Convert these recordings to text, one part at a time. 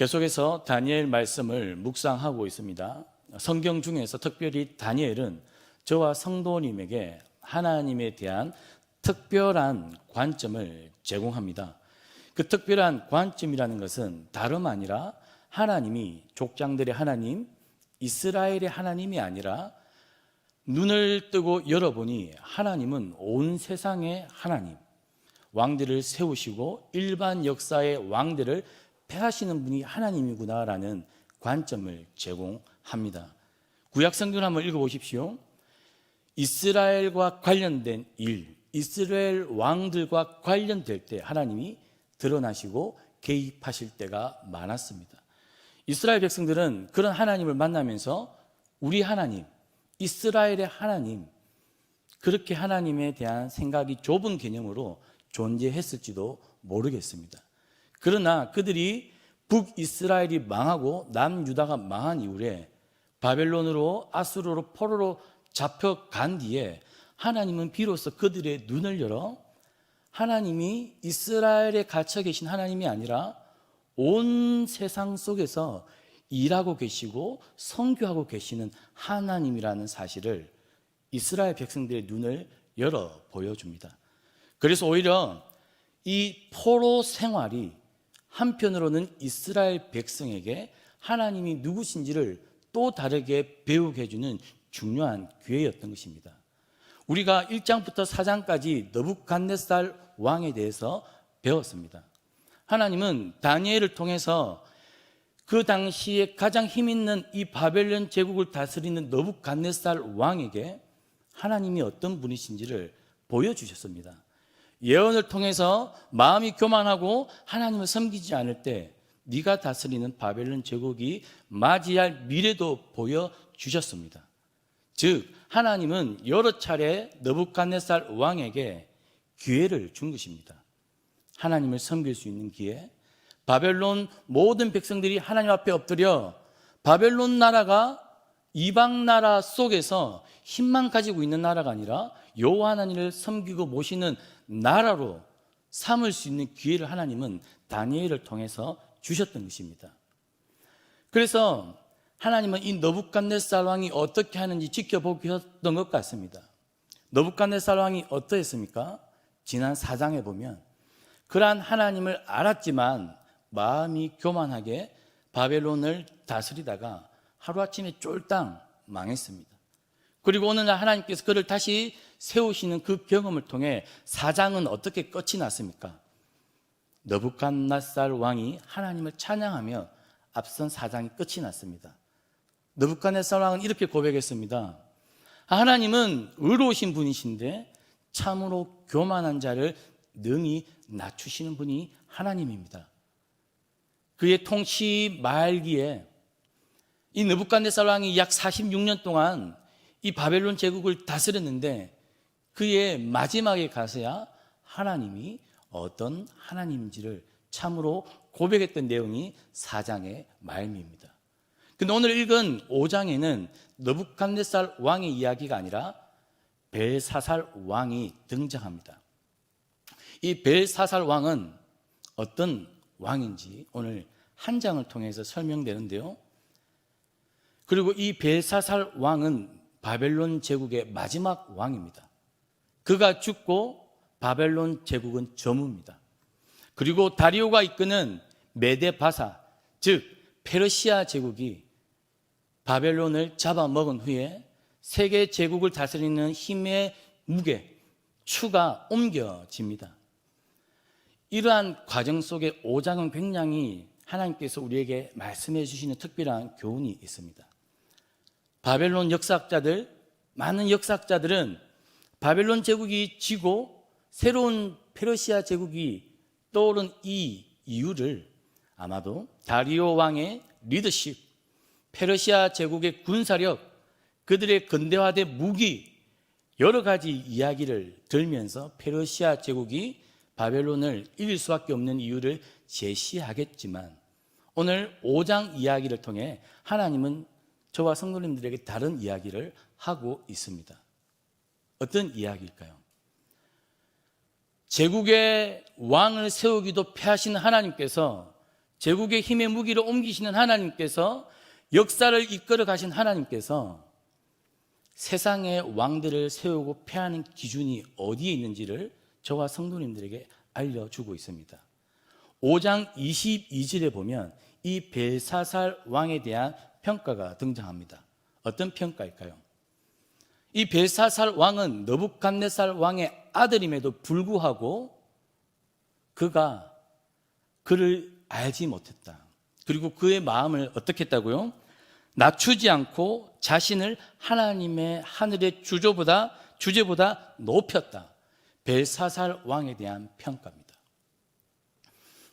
계속해서 다니엘 말씀을 묵상하고 있습니다. 성경 중에서 특별히 다니엘은 저와 성도님에게 하나님에 대한 특별한 관점을 제공합니다. 그 특별한 관점이라는 것은 다름 아니라 하나님이 족장들의 하나님, 이스라엘의 하나님이 아니라 눈을 뜨고 열어보니 하나님은 온 세상의 하나님, 왕들을 세우시고 일반 역사의 왕들을 패하시는 분이 하나님이구나라는 관점을 제공합니다. 구약 성경 한번 읽어보십시오. 이스라엘과 관련된 일, 이스라엘 왕들과 관련될 때 하나님이 드러나시고 개입하실 때가 많았습니다. 이스라엘 백성들은 그런 하나님을 만나면서 우리 하나님, 이스라엘의 하나님, 그렇게 하나님에 대한 생각이 좁은 개념으로 존재했을지도 모르겠습니다. 그러나 그들이 북이스라엘이 망하고 남유다가 망한 이후에 바벨론으로 아수르로 포로로 잡혀간 뒤에 하나님은 비로소 그들의 눈을 열어 하나님이 이스라엘에 갇혀 계신 하나님이 아니라 온 세상 속에서 일하고 계시고 성교하고 계시는 하나님이라는 사실을 이스라엘 백성들의 눈을 열어 보여줍니다. 그래서 오히려 이 포로 생활이 한편으로는 이스라엘 백성에게 하나님이 누구신지를 또 다르게 배우게 해주는 중요한 기회였던 것입니다. 우리가 1장부터 4장까지 너북갓네살 왕에 대해서 배웠습니다. 하나님은 다니엘을 통해서 그 당시에 가장 힘 있는 이 바벨론 제국을 다스리는 너북갓네살 왕에게 하나님이 어떤 분이신지를 보여주셨습니다. 예언을 통해서 마음이 교만하고 하나님을 섬기지 않을 때 네가 다스리는 바벨론 제국이 맞이할 미래도 보여 주셨습니다. 즉 하나님은 여러 차례 너북갓네살 왕에게 기회를 준 것입니다. 하나님을 섬길 수 있는 기회. 바벨론 모든 백성들이 하나님 앞에 엎드려 바벨론 나라가 이방 나라 속에서 힘만 가지고 있는 나라가 아니라 여호와 하나님을 섬기고 모시는 나라로 삼을 수 있는 기회를 하나님은 다니엘을 통해서 주셨던 것입니다. 그래서 하나님은 이 너북갓네살 왕이 어떻게 하는지 지켜보셨던 것 같습니다. 너북갓네살 왕이 어떠했습니까? 지난 4장에 보면 그러한 하나님을 알았지만 마음이 교만하게 바벨론을 다스리다가 하루아침에 쫄딱 망했습니다. 그리고 어느 날 하나님께서 그를 다시 세우시는 그 경험을 통해 사장은 어떻게 끝이 났습니까? 너북갓네살 왕이 하나님을 찬양하며 앞선 사장이 끝이 났습니다. 너북갓네살 왕은 이렇게 고백했습니다. 하나님은 의로우신 분이신데 참으로 교만한 자를 능히 낮추시는 분이 하나님입니다. 그의 통치 말기에 이 느부갓네살 왕이 약 46년 동안 이 바벨론 제국을 다스렸는데 그의 마지막에 가서야 하나님이 어떤 하나님인지를 참으로 고백했던 내용이 4장의 말미입니다. 근데 오늘 읽은 5장에는 너북갓네살 왕의 이야기가 아니라 벨사살 왕이 등장합니다. 이 벨사살 왕은 어떤 왕인지 오늘 한 장을 통해서 설명되는데요. 그리고 이 벨사살 왕은 바벨론 제국의 마지막 왕입니다. 그가 죽고 바벨론 제국은 저무입니다. 그리고 다리오가 이끄는 메데 바사, 즉 페르시아 제국이 바벨론을 잡아먹은 후에 세계 제국을 다스리는 힘의 무게, 추가 옮겨집니다. 이러한 과정 속에 5장은 굉장히 하나님께서 우리에게 말씀해 주시는 특별한 교훈이 있습니다. 바벨론 역사학자들, 많은 역사학자들은 바벨론 제국이 지고 새로운 페르시아 제국이 떠오른 이 이유를 아마도 다리오 왕의 리더십, 페르시아 제국의 군사력, 그들의 근대화된 무기, 여러 가지 이야기를 들면서 페르시아 제국이 바벨론을 이길 수밖에 없는 이유를 제시하겠지만 오늘 5장 이야기를 통해 하나님은 저와 성도님들에게 다른 이야기를 하고 있습니다. 어떤 이야기일까요? 제국의 왕을 세우기도 패하시는 하나님께서 제국의 힘의 무기를 옮기시는 하나님께서 역사를 이끌어 가신 하나님께서 세상의 왕들을 세우고 패하는 기준이 어디에 있는지를 저와 성도님들에게 알려주고 있습니다. 5장 22절에 보면 이 벨사살 왕에 대한 평가가 등장합니다. 어떤 평가일까요? 이 벨사살 왕은 너북갓네살 왕의 아들임에도 불구하고 그가 그를 알지 못했다. 그리고 그의 마음을 어떻게 했다고요? 낮추지 않고 자신을 하나님의 하늘의 주조보다 주제보다 높였다. 벨사살 왕에 대한 평가입니다.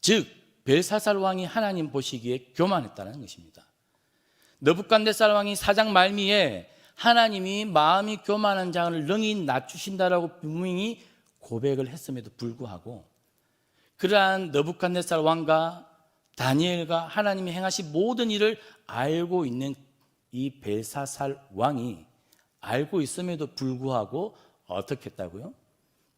즉 벨사살 왕이 하나님 보시기에 교만했다는 것입니다. 너붓갓네살 왕이 사장 말미에 하나님이 마음이 교만한 자를 능히 낮추신다라고 분명히 고백을 했음에도 불구하고 그러한 너붓갓네살 왕과 다니엘과 하나님이 행하신 모든 일을 알고 있는 이 벨사살 왕이 알고 있음에도 불구하고 어떻게 했다고요?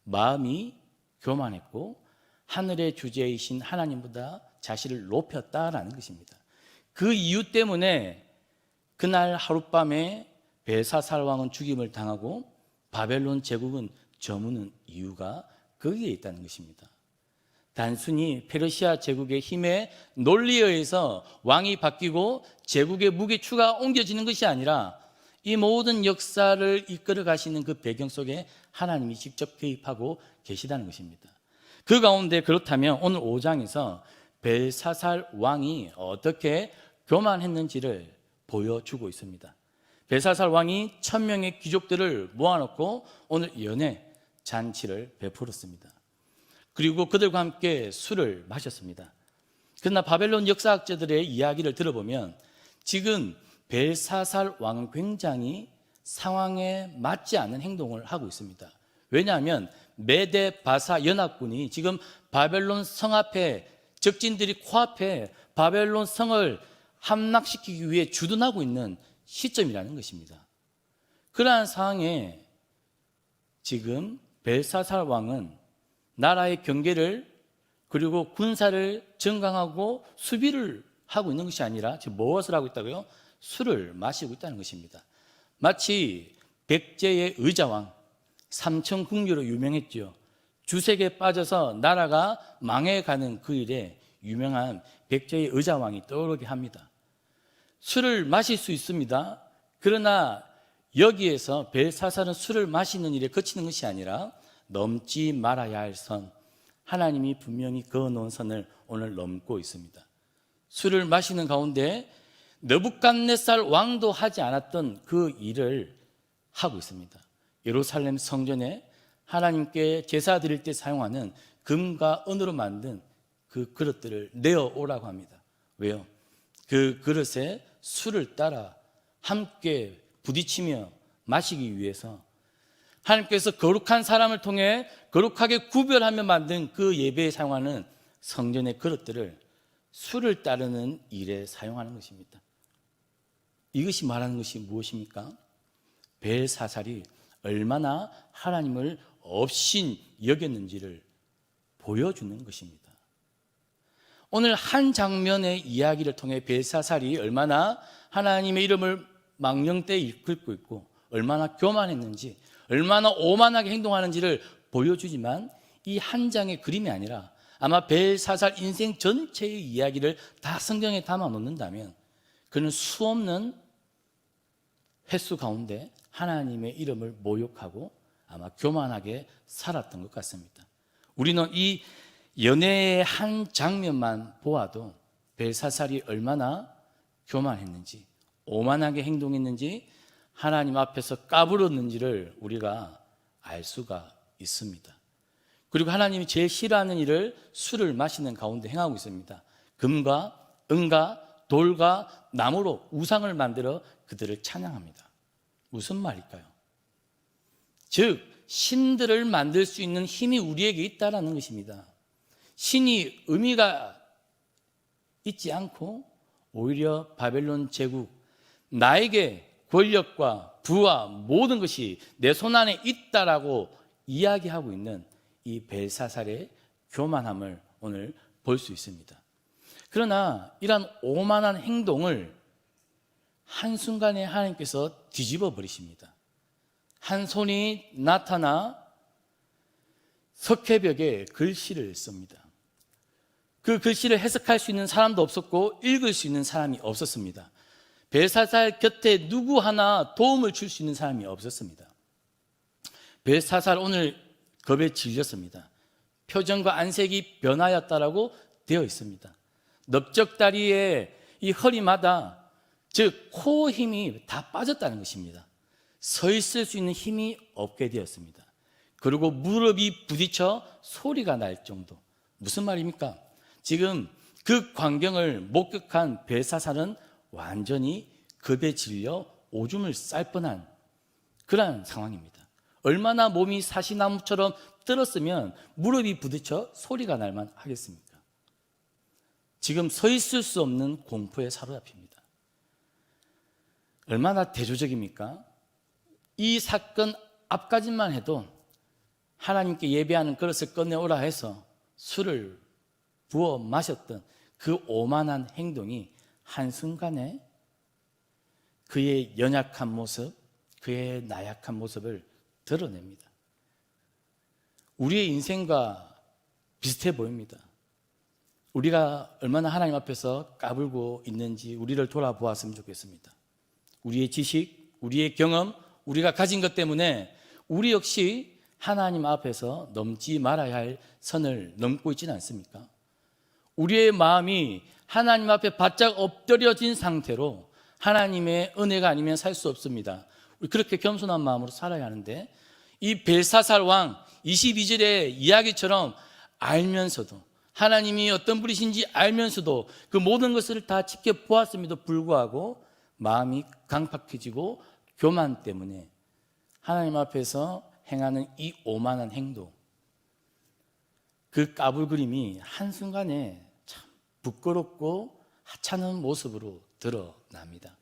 마음이 교만했고 하늘의 주제이신 하나님보다 자신을 높였다라는 것입니다. 그 이유 때문에 그날 하룻밤에 벨사살 왕은 죽임을 당하고 바벨론 제국은 저무는 이유가 거기에 있다는 것입니다. 단순히 페르시아 제국의 힘에 논리에 의해서 왕이 바뀌고 제국의 무게추가 옮겨지는 것이 아니라 이 모든 역사를 이끌어 가시는 그 배경 속에 하나님이 직접 개입하고 계시다는 것입니다. 그 가운데 그렇다면 오늘 5장에서 벨사살 왕이 어떻게 교만했는지를 보여주고 있습니다. 벨사살 왕이 천명의 귀족들을 모아놓고 오늘 연회 잔치를 베풀었습니다. 그리고 그들과 함께 술을 마셨습니다. 그러나 바벨론 역사학자들의 이야기를 들어보면 지금 벨사살 왕은 굉장히 상황에 맞지 않는 행동을 하고 있습니다. 왜냐하면 메데 바사 연합군이 지금 바벨론 성 앞에 적진들이 코앞에 바벨론 성을 함락시키기 위해 주둔하고 있는 시점이라는 것입니다. 그러한 상황에 지금 벨사살 왕은 나라의 경계를 그리고 군사를 증강하고 수비를 하고 있는 것이 아니라 지금 무엇을 하고 있다고요? 술을 마시고 있다는 것입니다. 마치 백제의 의자왕 삼천 국류로 유명했죠. 주색에 빠져서 나라가 망해가는 그 일에 유명한 백제의 의자왕이 떠오르게 합니다. 술을 마실 수 있습니다. 그러나 여기에서 벨사살은 술을 마시는 일에 그치는 것이 아니라 넘지 말아야 할 선, 하나님이 분명히 그어놓은 선을 오늘 넘고 있습니다. 술을 마시는 가운데 너붓갓네살 왕도 하지 않았던 그 일을 하고 있습니다. 예루살렘 성전에 하나님께 제사 드릴 때 사용하는 금과 은으로 만든 그 그릇들을 내어 오라고 합니다. 왜요? 그 그릇에 술을 따라 함께 부딪히며 마시기 위해서 하나님께서 거룩한 사람을 통해 거룩하게 구별하며 만든 그 예배에 사용하는 성전의 그릇들을 술을 따르는 일에 사용하는 것입니다. 이것이 말하는 것이 무엇입니까? 벨사살이 얼마나 하나님을 없인 여겼는지를 보여주는 것입니다. 오늘 한 장면의 이야기를 통해 벨사살이 얼마나 하나님의 이름을 망령때 이끌고 있고 얼마나 교만했는지 얼마나 오만하게 행동하는지를 보여주지만 이 한 장의 그림이 아니라 아마 벨사살 인생 전체의 이야기를 다 성경에 담아 놓는다면 그는 수없는 횟수 가운데 하나님의 이름을 모욕하고 아마 교만하게 살았던 것 같습니다. 우리는 이 연애의 한 장면만 보아도 벨사살이 얼마나 교만했는지 오만하게 행동했는지 하나님 앞에서 까불었는지를 우리가 알 수가 있습니다. 그리고 하나님이 제일 싫어하는 일을 술을 마시는 가운데 행하고 있습니다. 금과 은과 돌과 나무로 우상을 만들어 그들을 찬양합니다. 무슨 말일까요? 즉 신들을 만들 수 있는 힘이 우리에게 있다라는 것입니다. 신이 의미가 있지 않고 오히려 바벨론 제국 나에게 권력과 부와 모든 것이 내 손 안에 있다라고 이야기하고 있는 이 벨사살의 교만함을 오늘 볼 수 있습니다. 그러나 이러한 오만한 행동을 한순간에 하나님께서 뒤집어 버리십니다. 한 손이 나타나 석회벽에 글씨를 씁니다. 그 글씨를 해석할 수 있는 사람도 없었고 읽을 수 있는 사람이 없었습니다. 벨사살 곁에 누구 하나 도움을 줄 수 있는 사람이 없었습니다. 벨사살 오늘 겁에 질렸습니다. 표정과 안색이 변하였다라고 되어 있습니다. 넓적다리의 이 허리마다 즉 코 힘이 다 빠졌다는 것입니다. 서 있을 수 있는 힘이 없게 되었습니다. 그리고 무릎이 부딪혀 소리가 날 정도. 무슨 말입니까? 지금 그 광경을 목격한 벨사살은 완전히 급에 질려 오줌을 쌀 뻔한 그러한 상황입니다. 얼마나 몸이 사시나무처럼 들었으면 무릎이 부딪혀 소리가 날만 하겠습니까? 지금 서 있을 수 없는 공포에 사로잡힙니다. 얼마나 대조적입니까? 이 사건 앞까지만 해도 하나님께 예배하는 그릇을 꺼내오라 해서 술을 부어 마셨던 그 오만한 행동이 한순간에 그의 연약한 모습, 그의 나약한 모습을 드러냅니다. 우리의 인생과 비슷해 보입니다. 우리가 얼마나 하나님 앞에서 까불고 있는지 우리를 돌아보았으면 좋겠습니다. 우리의 지식, 우리의 경험, 우리가 가진 것 때문에 우리 역시 하나님 앞에서 넘지 말아야 할 선을 넘고 있지는 않습니까? 우리의 마음이 하나님 앞에 바짝 엎드려진 상태로 하나님의 은혜가 아니면 살 수 없습니다. 그렇게 겸손한 마음으로 살아야 하는데 이 벨사살 왕 22절의 이야기처럼 알면서도 하나님이 어떤 분이신지 알면서도 그 모든 것을 다 지켜보았음에도 불구하고 마음이 강팍해지고 교만 때문에 하나님 앞에서 행하는 이 오만한 행동 그 까불그림이 한순간에 참 부끄럽고 하찮은 모습으로 드러납니다.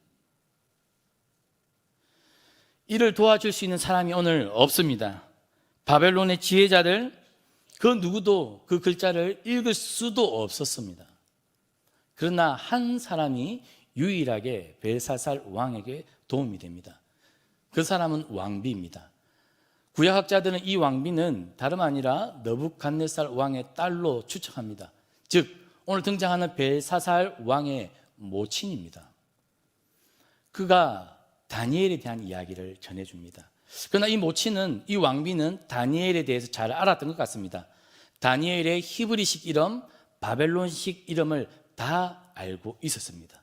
이를 도와줄 수 있는 사람이 오늘 없습니다. 바벨론의 지혜자들 그 누구도 그 글자를 읽을 수도 없었습니다. 그러나 한 사람이 유일하게 벨사살 왕에게 도움이 됩니다. 그 사람은 왕비입니다. 구약학자들은 이 왕비는 다름 아니라 너북갓네살 왕의 딸로 추측합니다. 즉 오늘 등장하는 벨사살 왕의 모친입니다. 그가 다니엘에 대한 이야기를 전해줍니다. 그러나 이 모친은 이 왕비는 다니엘에 대해서 잘 알았던 것 같습니다. 다니엘의 히브리식 이름, 바벨론식 이름을 다 알고 있었습니다.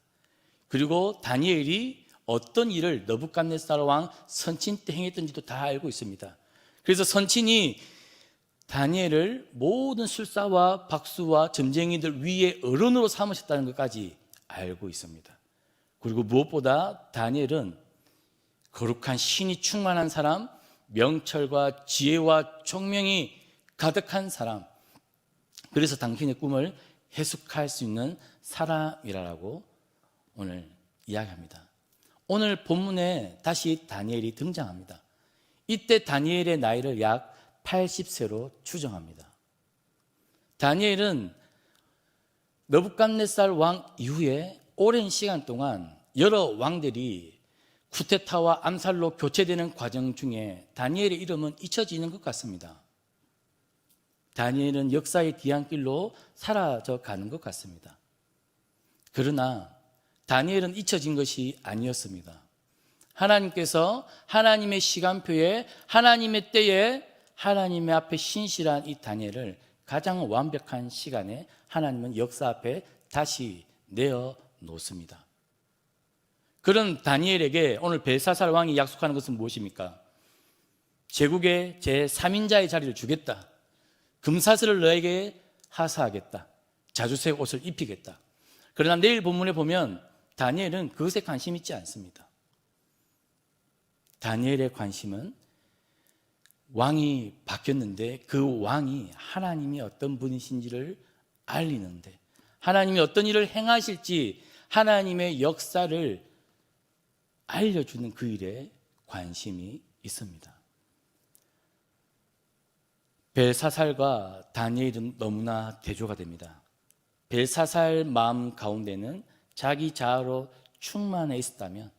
그리고 다니엘이 어떤 일을 너부갓네살 왕 선친 때 행했던지도 다 알고 있습니다. 그래서 선친이 다니엘을 모든 술사와 박수와 점쟁이들 위에 어른으로 삼으셨다는 것까지 알고 있습니다. 그리고 무엇보다 다니엘은 거룩한 신이 충만한 사람, 명철과 지혜와 총명이 가득한 사람. 그래서 당신의 꿈을 해석할 수 있는 사람이라고 오늘 이야기합니다. 오늘 본문에 다시 다니엘이 등장합니다. 이때 다니엘의 나이를 약 80세로 추정합니다. 다니엘은 너부갓네살 왕 이후에 오랜 시간 동안 여러 왕들이 쿠데타와 암살로 교체되는 과정 중에 다니엘의 이름은 잊혀지는 것 같습니다. 다니엘은 역사의 뒤안길로 사라져 가는 것 같습니다. 그러나 다니엘은 잊혀진 것이 아니었습니다. 하나님께서 하나님의 시간표에 하나님의 때에 하나님의 앞에 신실한 이 다니엘을 가장 완벽한 시간에 하나님은 역사 앞에 다시 내어 놓습니다. 그런 다니엘에게 오늘 벨사살 왕이 약속하는 것은 무엇입니까? 제국의 제 3인자의 자리를 주겠다. 금사슬을 너에게 하사하겠다. 자주색 옷을 입히겠다. 그러나 내일 본문에 보면 다니엘은 그것에 관심 있지 않습니다. 다니엘의 관심은 왕이 바뀌었는데 그 왕이 하나님이 어떤 분이신지를 알리는데 하나님이 어떤 일을 행하실지 하나님의 역사를 알려주는 그 일에 관심이 있습니다. 벨사살과 다니엘은 너무나 대조가 됩니다. 벨사살 마음 가운데는 자기 자아로 충만해 있었다면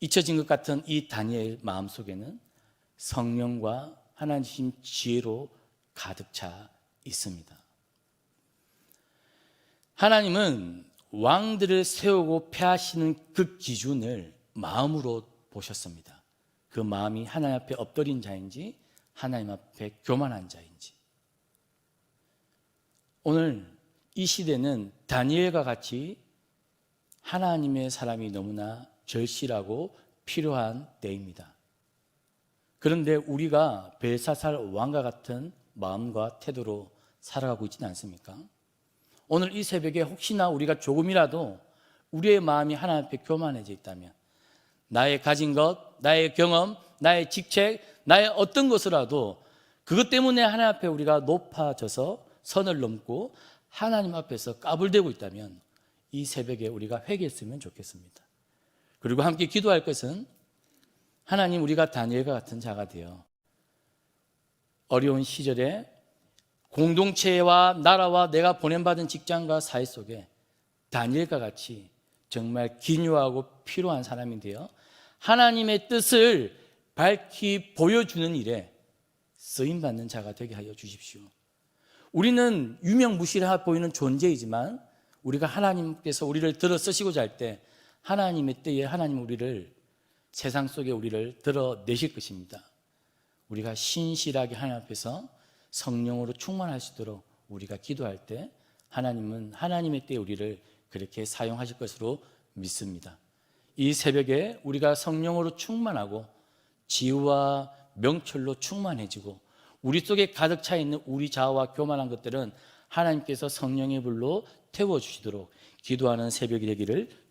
잊혀진 것 같은 이 다니엘 마음 속에는 성령과 하나님 지혜로 가득 차 있습니다. 하나님은 왕들을 세우고 패하시는 그 기준을 마음으로 보셨습니다. 그 마음이 하나님 앞에 엎드린 자인지 하나님 앞에 교만한 자인지. 오늘 이 시대는 다니엘과 같이 하나님의 사람이 너무나 절실하고 필요한 때입니다. 그런데 우리가 벨사살 왕과 같은 마음과 태도로 살아가고 있지는 않습니까? 오늘 이 새벽에 혹시나 우리가 조금이라도 우리의 마음이 하나님 앞에 교만해져 있다면 나의 가진 것, 나의 경험, 나의 직책, 나의 어떤 것이라도 그것 때문에 하나님 앞에 우리가 높아져서 선을 넘고 하나님 앞에서 까불대고 있다면 이 새벽에 우리가 회개했으면 좋겠습니다. 그리고 함께 기도할 것은 하나님 우리가 다니엘과 같은 자가 되어 어려운 시절에 공동체와 나라와 내가 보냄받은 직장과 사회 속에 다니엘과 같이 정말 기묘하고 필요한 되어 하나님의 뜻을 밝히 보여주는 일에 쓰임받는 자가 되게 하여 주십시오. 우리는 유명무실해 보이는 존재이지만 우리가 하나님께서 우리를 들어 쓰시고자 할 때 하나님의 때에 하나님 우리를 세상 속에 우리를 드러내실 것입니다. 우리가 신실하게 하나님 앞에서 성령으로 충만할 수 있도록 우리가 기도할 때 하나님은 하나님의 때에 우리를 그렇게 사용하실 것으로 믿습니다. 이 새벽에 우리가 성령으로 충만하고 지혜와 명철로 충만해지고 우리 속에 가득 차 있는 우리 자아와 교만한 것들은 하나님께서 성령의 불로 태워 주시도록 기도하는 새벽이 되기를